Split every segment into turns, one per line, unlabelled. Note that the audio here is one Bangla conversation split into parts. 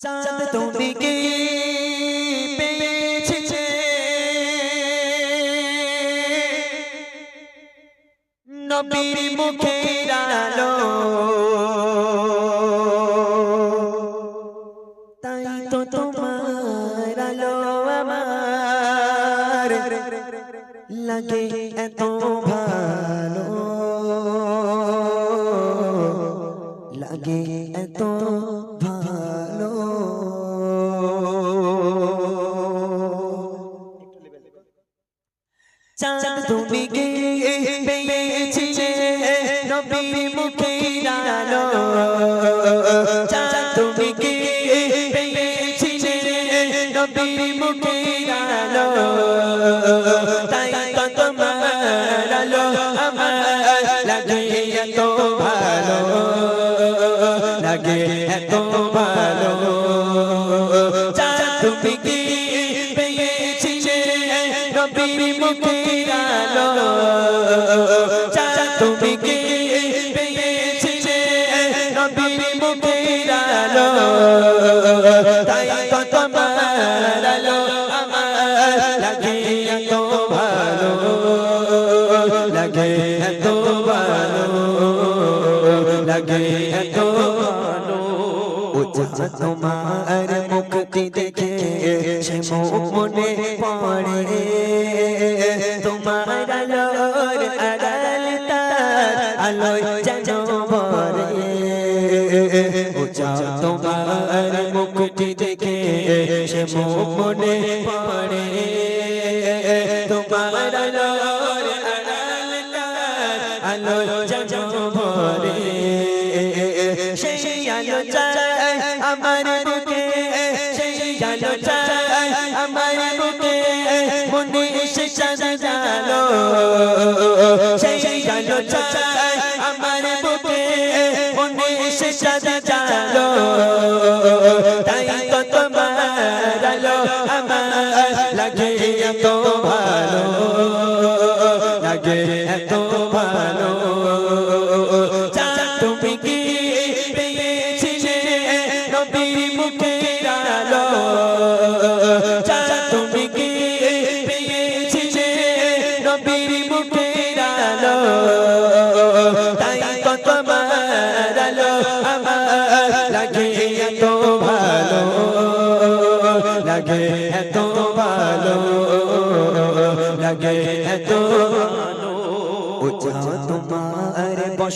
চাঁদ তুমি পেয়েছে। নবীর মুখের আলো। তাই তো তোমার আলো আমার। লাগে চাঁদ তুমি কি পেয়েছিলে নবীর মুখের আলো চাঁদ তুমি কি পেয়েছিলে নবীর মুখের আলো তাই তো তোমার আলো আমার লাগে এত ভালো লাগে এত ভালো। চাঁদ তুমি কি তোমার মুক্তি দেখে সে মনে পড়ে। তোমার আলোর আড়াল তার আলোয় যেন ভরে। তোমার মুক্তি দেখে সে মনে পড়ে। বুকে মনে এসে সাজালো সেই আলো চাই আমার বুকে মনে এসে সাজালো তাই তো তোমার আলো আমার লাগে এত ভালো, লাগে এত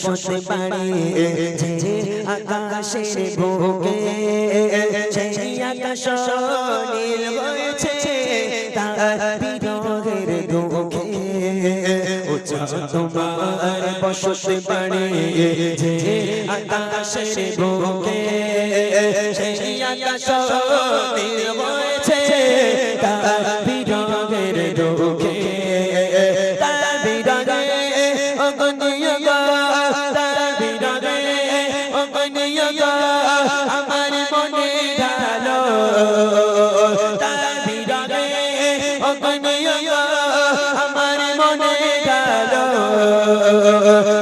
বসতে পারে। যে আকাশের বুকে, সেই আকাশ নীল হয়েছে, তার বিরহের দুঃখে। তোমার বসতে পারে, যে আকাশের বুকে, সেই আকাশ নীল হয়েছে, তার বিরহের দুঃখে।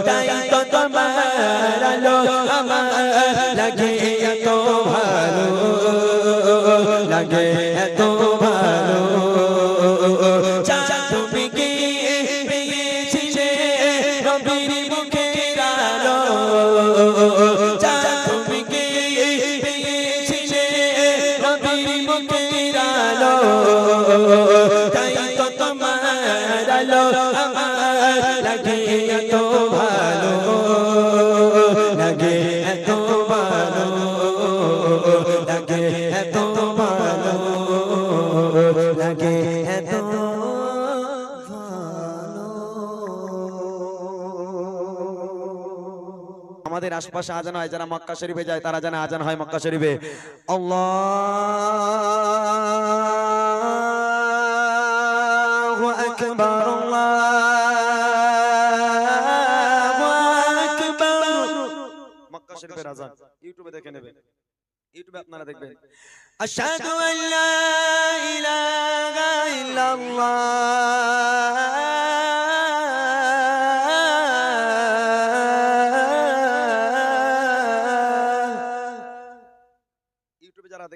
তাই তো তোমার
আশপাশে আজান হয়, যারা মক্কা শরীফে যায়, তারা জানে আজান হয় মক্কা শরীফে। ইউটিউবে দেখে নেবেন। ইউটিউবে আপনারা দেখবেন।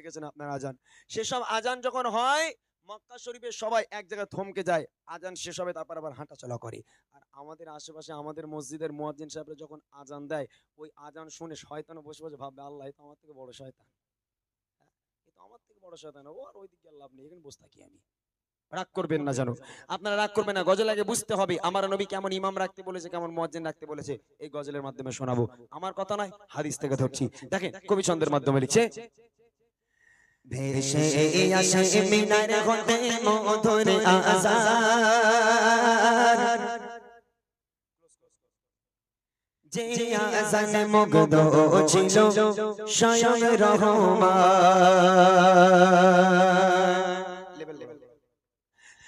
দেখেছেন আপনার আজান। সেসব আজান যখন হয় মক্কা শরীফে সবাই এক জায়গায় থমকে যায়। আজান শেষ হবে তারপর আবার হাঁটাচলা করে। আর আমাদের আশেপাশে আমাদের মসজিদের মুয়াজ্জিন সাহেবরা যখন আজান দেয় ওই আজান শুনে শয়তান বসে বসে ভাববে আল্লাহ তো আমার থেকে বড় শয়তান। হ্যাঁ, আমার থেকে বড় শয়তান। ও আর ওই লাভ নেই এখানে বসে থাকি আমি। রাগ করবেন না জানো আপনারা রাগ করবেন না গজল আগে বুঝতে হবে আমার নবী কেমন ইমাম রাখতে বলেছে কেমন মুয়াজ্জিন রাখতে বলেছে এই গজলের মাধ্যমে শোনাবো। আমার কথা নয় হাদিস থেকে ধরছি। দেখেন কবি ছন্দের মাধ্যমে লিখছে
ভেসে আসে মিনার হতে মধুর আজান। যে আজানে মুগ্ধ ছিল স্বয়ং রহমান।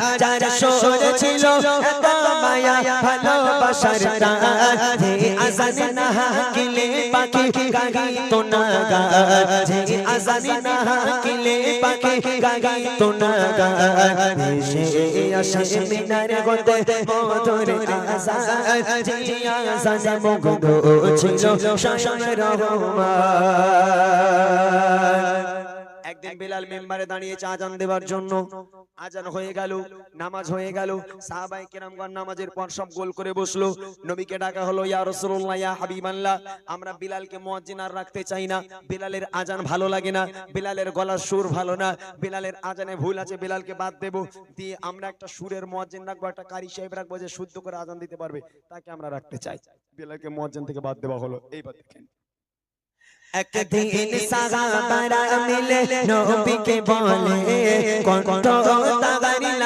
টান যার সুর ছিল এত মায়া ভালোবাসার টান যে আজানে না কিলে পাখি গাগি তো না গা। যে আজানে না কিলে পাখি গাগি তো না গা। ভেসে আসে মিনার গতে মধুর আজান। যে আজানে মুগ্ধ ছিল শাসন রহমান
একদিন বেলাল মেম্বারে দাঁড়িয়েছে আজান দেওয়ার জন্য আজান হয়ে গেল নামাজ হয়ে গেল সাহাবাই কেরামগণ নামাজের পর সব গোল করে বসল নবীকে ডাকা হলো ইয়া রাসূলুল্লাহ ইয়া হাবিবাল্লাহ আমরা বিলালকে মুয়াজ্জিন আর রাখতে চাই না বিলালের আজান ভালো লাগে না বিলালের গলার সুর ভালো না বিলালের আজানে ভুল আছে বিলালকে বাদ দেব দিয়ে আমরা একটা সুরের মুয়াজ্জিন রাখব একটা কারি সাহেব রাখব যে শুদ্ধ করে আজান দিতে পারবে তাকে আমরা রাখতে চাই বিলালকে মুয়াজ্জিন থেকে বাদ দেওয়া হলো এইবার দেখেন।
একদিন সাহাবারা মিলে নবীকে বলে কণ্ঠ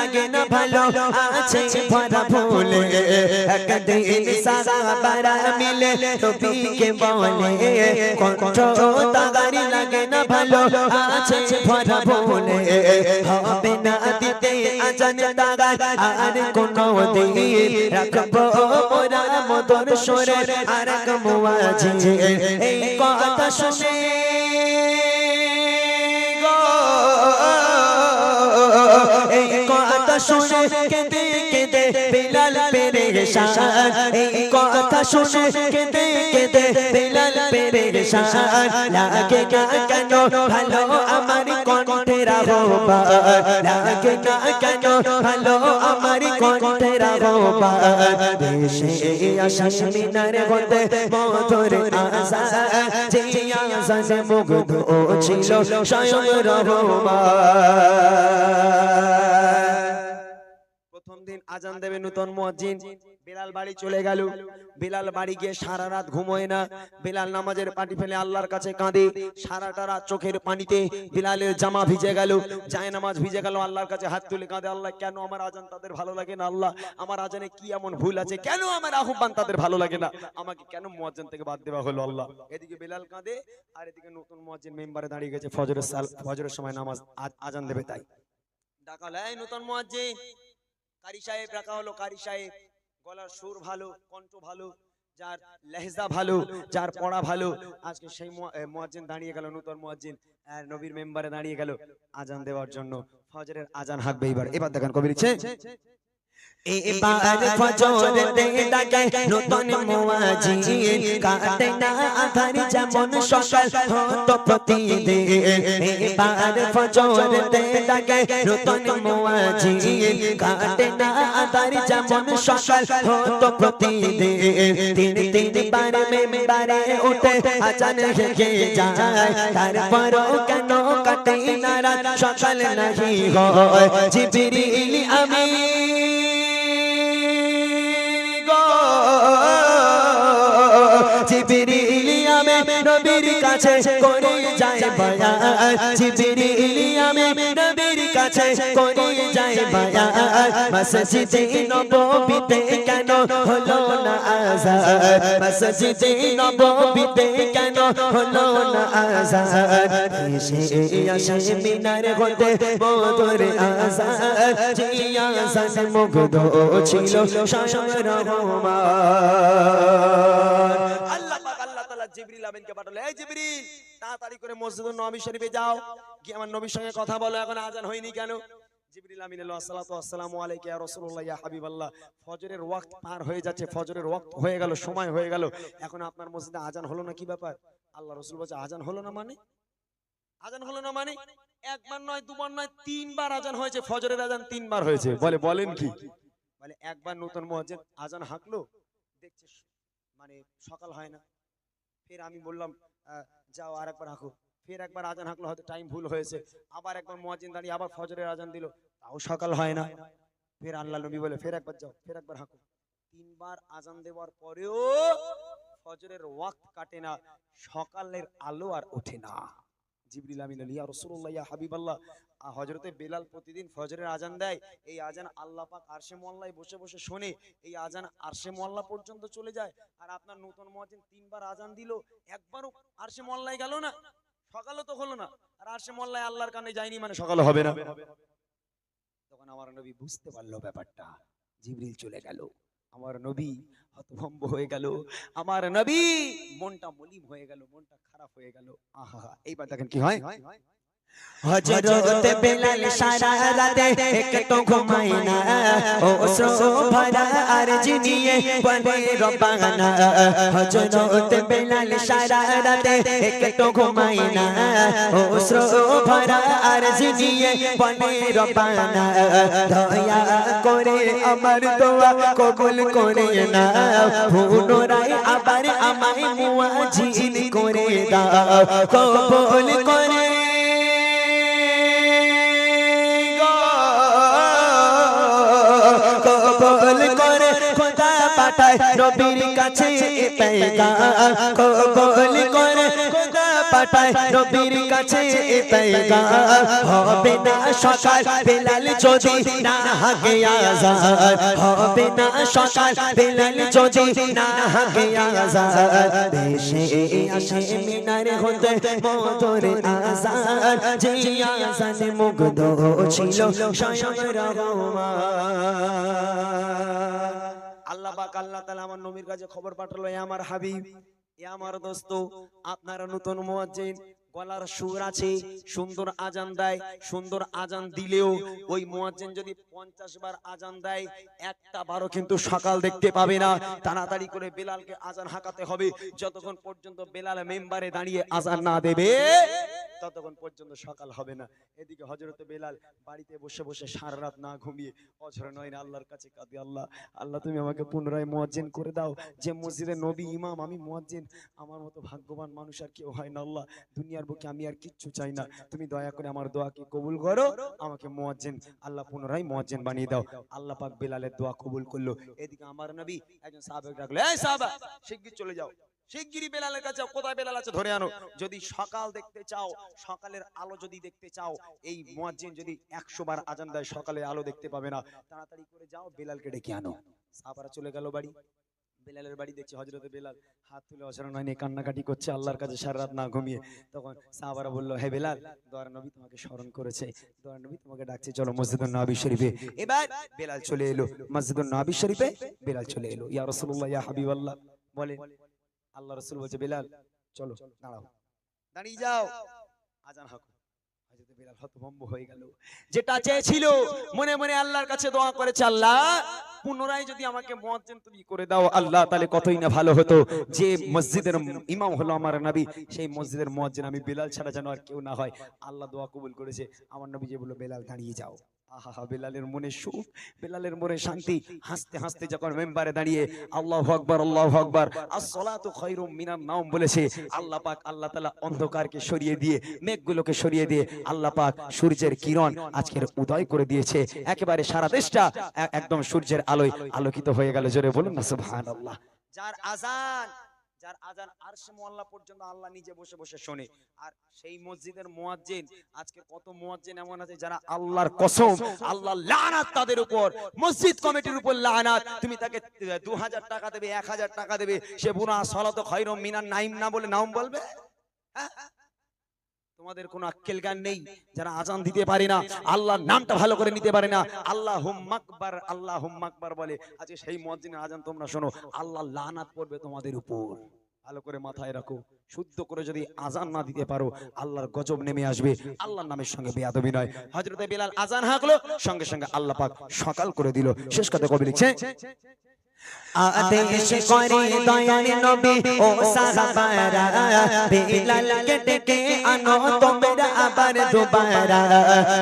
লাগে না ভালো, আছে ভরা ভুলে একদিন সাহাবারা মিলে নবীকে বলে কণ্ঠ লাগে না ভালো, আছে ভরা ভুলে হবে না দিতে আজান তাগার, আর কোনো দিন রাখব মোরা মদর সরে, আর এক মুয়াজি এই কথা শুনে শুনে কেঁদে কেঁদে, বিলাল পেরেশান এই কথা শুনে কেঁদে কেঁদে, বিলাল পেরেশান লাগে না কেন ভালো আমার কণ্ঠের আহ্বান লাগে না কেন ভালো আমার কণ্ঠের আহ্বান দেশে আসে মিনার হতে মধুর আজান। যে আজানে মুগ্ধ ছিল, স্বয়ং
দিন আজান দেবে নূতন মুয়াজ্জিন বিলাল বাড়ি চলে গেল। বিলাল বাড়ি গিয়ে সারা রাত ঘুমোয় না। বিলাল নামাজের পাটি ফেলে আল্লাহর কাছে কাঁদে। সারাটা রাত চোখের পানিতে বিলালের জামা ভিজে গেল। যায় নামাজ ভিজে গেল। আল্লাহর কাছে হাত তুলে কাঁদে। আল্লাহ কেন আমার আজান তাদের ভালো লাগে না? আল্লাহ আমার আজানে কি এমন ভুল আছে? কেন আমার আহ্বান তাদের ভালো লাগে না? আমাকে কেন মুয়াজ্জিন থেকে বাদ দেওয়া হলো আল্লাহ? এদিকে বিলাল কাঁদে আর এদিকে নতুন মুয়াজ্জিন মেম্বারে দাঁড়িয়ে গেছে। ফজরের সাল ফজরের সময় নামাজ আজান দেবে তাই। ডাকা হলো, এই নতুন মুয়াজ্জিন কারি সাহেব রাখা হলো, কারি সাহেব। গলার সুর ভালো, কণ্ঠ ভালো, যার লেহজা ভালো, যার পড়া ভালো। আজকে সেই মোয়াজ্জিন দাঁড়িয়ে গেল, নতুন মুয়াজ্জিন। নবীর মেম্বারে দাঁড়িয়ে গেল আজান দেওয়ার জন্য। ফজরের আজান হাঁকবে এবার। এবার দেখেন কবি
এবার ফজরেতে ডাকে নতুন মুয়াজিন কাটে না আধার যেমন সকাল হতো প্রতিদিন এবার ফজরেতে ডাকে নতুন মুয়াজিন কাটে না আধার যেমন সকাল হতো প্রতিদিন তিন তিনবার মেম্বারে উঠে আজান রেখে যায় তারপরও কেন কাটে না রাত সকাল নাহি হয় জিবরিল আমি কাছে করে যায় বয়ান জিবরিল আমি নবীর কাছে করে যায় মায়া মসজিদে নববীতে কেন হলো না আজান মসজিদে নববীতে কেন হলো না আজান এসে আসে মিনার হতে মোদর আজান জিয়া আজান মুগ্ধ ছিল শাসন রহমান।
জিবরিল আমিনকে পাঠালো, এই জিবরিল, তাড়াতাড়ি করে নবী শরীফে যাও কি আমার নবীর সঙ্গে কথা বলো, এখন আজান হয়নি কেন? জিবরিল আমিন আসসালামু আলাইকা ইয়া রাসূলুল্লাহ, ইয়া হাবিবাল্লাহ, ফজরের ওয়াক্ত পার হয়ে যাচ্ছে, ফজরের ওয়াক্ত হয়ে গেল, সময় হয়ে গেল, এখন আপনার মসজিদে আজান হলো না কি ব্যাপার? আল্লাহ রাসূল বলছে, আজান হলো না মানে? আজান হলো না মানে? একবার নয়, দুবার নয়, তিনবার আজান হয়েছে, ফজরের আজান তিনবার হয়েছে, বলে, বলেন কি? বলে, একবার নতুন মুয়াজ্জিন আজান হাঁকলো, দেখছে মানে সকাল হয় না। ফের আমি বললাম যাও আর একবার হাঁকো। ফের একবার আজান হাঁকলো, হয়তো টাইম ভুল হয়েছে। আবার একবার মুয়াজ্জিন দাঁড়িয়ে আবার ফজরের আজান দিল। তাও সকাল হয় না। ফের আল্লাহ নবী বলে, ফের একবার যাও, ফের একবার হাঁকো। তিনবার আজান দেওয়ার পরেও ফজরের ওয়াক্ত কাটে না, সকালের আলো আর ওঠে না। জিবরিল আমিন আলী রাসূলুল্লাহ, ইয়া হাবিবাল্লাহ আ, হযরতে বেলাল প্রতিদিন ফজরের আজান দেয়। এই আজান আল্লাহ পাক আরশে মোয়াল্লায় বসে বসে শোনে। এই আজান আরশে মোয়াল্লা পর্যন্ত চলে যায়। আর আপনার নতুন মুয়াজ্জিন তিনবার আজান দিল একবারও আরশে মোয়াল্লায় গেল না। সকালও তো হলো না। আর আরশে মোয়াল্লায় আল্লাহর কানে যায়নি মানে সকাল হবে না। তখন আমার নবী বুঝতে পারল ব্যাপারটা। জিবরিল চলে গেল। আমার নবী হতভম্ব হয়ে গেল। আমার নবী মনটা মলিম হয়ে গেল মনটা খারাপ হয়ে গেল। আহা এইবার দেখেন কি হয়?
হজরত বেলাল সারা রাতে একটু ঘুমায় না। ও সো ভরা আরজ নিয়ে বলে রব্বানা হজরত বেলাল সারা রাতে একটু ঘুমায় না। ও সো ভরা আরজ নিয়ে বলে রব্বানা দয়া করে আমার দোয়া কবুল করে না পুনরায় আবার আমায় মুয়া মুয়াজিন করে দাও। কবুল করে নবীর কাছে পেগাম কবল করে খোদা পাঠায়। নবীর কাছে পেগাম, হবে না সকাল, বেলাল যদি না হবে না সকাল, বেলাল যদি মুগ্ধ ছিল স্বয়ং রহমান।
আল্লাহ পাক, আল্লাহ তাআলা আমার নবীর কাছে খবর পাঠালো, এ আমার হাবিব, এ আমার দোস্ত নতুন মুয়াজ্জিন, গলার সুর আছে, সুন্দর আজান দেয়, সুন্দর আজান দিলেও ওই মুয়াজ্জিন যদি পঞ্চাশ বার আজান দেয়, একটা বারও কিন্তু সকাল দেখতে পাবে না। তাড়াতাড়ি করে বেলালকে আজান হাঁকাতে হবে, যতক্ষণ পর্যন্ত বেলাল মেম্বারে দাঁড়িয়ে আজান না দেবে। ততক্ষণ পর্যন্ত সকাল হবে না। এদিকে হজরত বেলাল বাড়িতে বসে বসে সারা রাত না ঘুমিয়ে অঝর নয় না আল্লাহর কাছে কাঁদি, আল্লাহ আল্লাহ, তুমি আমাকে পুনরায় মুয়াজ্জিন করে দাও। যে মসজিদে নবী, ইমাম, আমি মুয়াজ্জিন। আমার মতো ভাগ্যবান মানুষ আর কেউ হয় না, আল্লাহ। দুনিয়ার বুকে আমি আর কিচ্ছু চাই না। তুমি দয়া করে আমার দোয়াকে কবুল করো? আমাকে মুয়াজ্জিন, আল্লাহ পুনরায় মুয়াজ্জিন বানিয়ে দাও। আল্লাহ পাক বেলালের দোয়া কবুল করল। এদিকে আমার নবী একজন সাহাবাকে ডাকলো, এই সাহাবা, শিগগির চলে যাও। শিগগিরই বেলালের কাছে, কোথায় বেলাল আছে? ধরে আনো। যদি সকাল দেখতে চাও, সকালের আলো যদি দেখতে চাও, এই মুয়াজ্জিন যদি একশো বার আজান দেয় সকালে আলো দেখতে পাবে না। তাড়াতাড়ি করে যাও, বেলালকে ডেকে আনো। সাহাবারা চলে গেল বাড়ি। বেলালের বাড়ি দেখছে হজরতে বেলাল। হাত তুলে অসরণ হয়নি কান্নাকাটি করছে, আল্লাহর কাছে সারা রাত না ঘুমিয়ে। তখন সাহাবারা বলল, হে বেলাল, দয়ার নবী তোমাকে স্মরণ করেছে। দয়ার নবী তোমাকে ডাকছে, চলো মসজিদুল নবী শরীফে। এবার বেলাল চলে এলো। মসজিদুল নবী শরীফে বেলাল চলে এলো। ইয়া রাসূলুল্লাহ, ইয়া হাবিবাল্লাহ। বলে আল্লাহ রাসূল বলছে বেলাল চলো দাঁড়াও। দাঁড়িয়ে যাও। আজান হাকু। বেলাল হতভম্ব হয়ে গেল। যেটা চেয়েছিল মনে মনে আল্লাহর কাছে দোয়া করেছে আল্লাহ পুনরায় যদি আমাকে মুয়াজ্জিন তুমি করে দাও আল্লাহ তাহলে কতই না ভালো হতো। যে মসজিদের ইমাম হলো আমার নবী সেই মসজিদের মুয়াজ্জিন আমি বেলাল ছাড়া যেন আর কেউ না হয়। আল্লাহ দোয়া কবুল করেছে। আমার নবী যে বলল বেলাল দাঁড়িয়ে যাও। আহা বেলালের মনে সুখ বেলালের মনে শান্তি। হাসতে হাসতে যখন মেম্বারে দাঁড়িয়ে আল্লাহু আকবার আল্লাহু আকবার মিনান নাওম বলেছে। আল্লাহ পাক আল্লাহ তাআলা অন্ধকারকে সরিয়ে দিয়ে মেঘগুলোকে সরিয়ে দিয়ে আল্লাহ পাক সূর্যের কিরণ আজকের উদয় করে দিয়েছে। একেবারে সারা দেশটা একদম সূর্যের আলোয় আলোকিত হয়ে গেল। জোরে বলুন না সুবহানাল্লাহ। যার আজান যার আজান আরশে মোয়াল্লা পর্যন্ত আল্লাহ নিজে বসে বসে শোনে। আর সেই মসজিদের মুয়াজ্জিন, আজকে কত মুয়াজ্জিন এমন আছে যারা আল্লাহর কসম আল্লাহ লানাত তাদের উপর। মসজিদ কমিটির উপর লানাত, তুমি তাকে দু হাজার টাকা দেবে এক হাজার টাকা দেবে। সে বুনা সলাত খৈরম মিনার নাইম না বলে নাম বলবে? হ্যাঁ? তোমাদের কোনো আক্কেল জ্ঞান নেই যারা আজান দিতে পারে না, আল্লাহর নামটা ভালো করে নিতে পারে না। আল্লাহ হুম্মাকবার আল্লাহ হুম্মাকবার বলে। আজকে সেই মসজিদের আজান তোমরা শোনো আল্লাহ লানাত পড়বে তোমাদের উপর। ভালো করে মাথায় রাখো, শুদ্ধ করে যদি আজান না দিতে পারো, আল্লাহর গজব নেমে আসবে। আল্লাহর নামের সঙ্গে বেয়াদবি নয়। হজরত বিলাল আজান হাঁকলো, সঙ্গে সঙ্গে আল্লাহ পাক সকাল করে দিল। শেষ কথা কবি লিখছে?
আদেশ করে দয়াল নবী, ও সাহাবারা, বেলালকে ডেকে আনো তোমরা। আবার দুবারা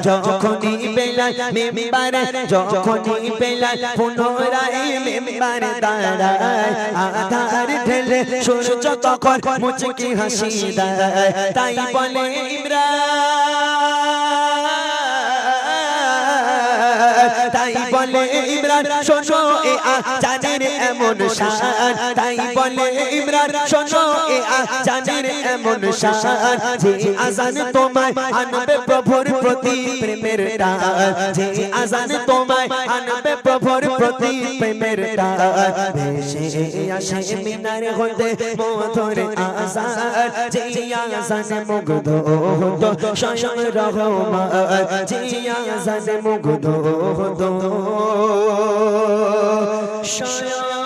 যখনই বেলাল মেম্বারে, যখনই বেলাল পুনরায় মেম্বার দাঁড়ায় আধার ঢেলে সূর্য তখন মুচকি হাসি দেয়, তাই বলে ইমরান। বলে ইমরান, শোনো, এ জানের এমন শান তাই বলে ইমরান, শোনো, এ জানের এমন শান যে আজান তোমায় আনবে প্রভুর প্রতি প্রেমের টান যে আজান তোমায় আনবে প্রভুর প্রতি প্রেমের টান ভেসে আসে মিনার হতে মধুর আজান। যে আজান মুগ্ধ হতো, স্বয়ং রহমান। যে আজান মুগ্ধ হতো স্বয়ং